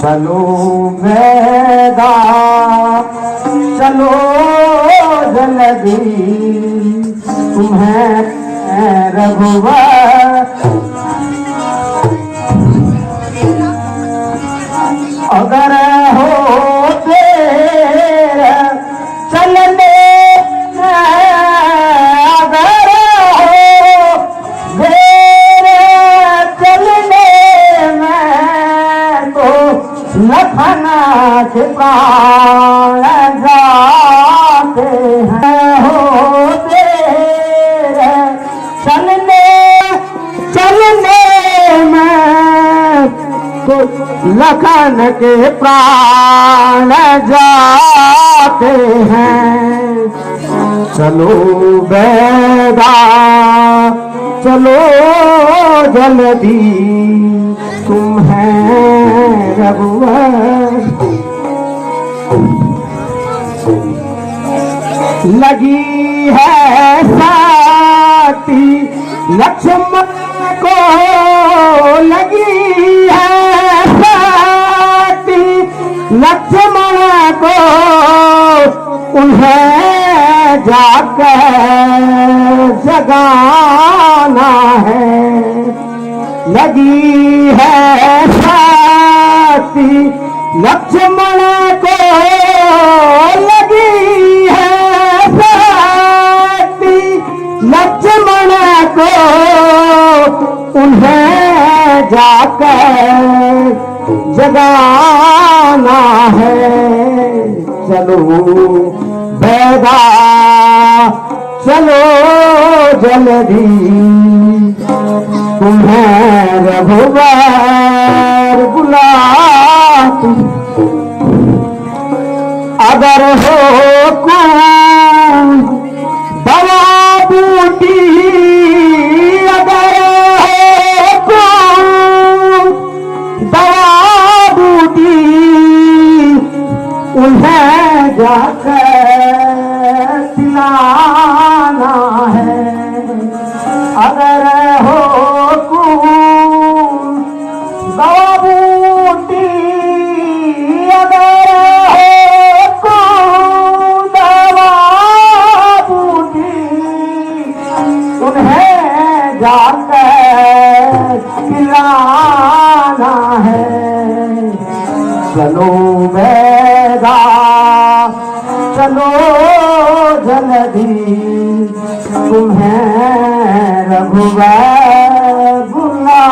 चलो मैदा चलो जलदी तुम्हें रघुवर। अगर लखना के प्राण जाते हैं हो। तेरे चलने चलने में तो लखन के प्राण जाते हैं। चलो बेदा चलो जल्दी, तुम है लगी है साथी, लक्ष्मण को लगी है साथी, लक्ष्मण को उन्हें जाकर जगाना है। लगी है साथी लक्ष्मण को लगी है साथी लक्ष्मण को उन्हें जाकर जगाना है। चलो बैदा चलो जल्दी। तुम्हें रघुवर बुलाती अगर हो कोई दवा बूटी अगर हो कोई दवा बूटी उन्हें खिलाना है। चलो बेदा चलो जल्दी। तुम्हें रघुवर बुला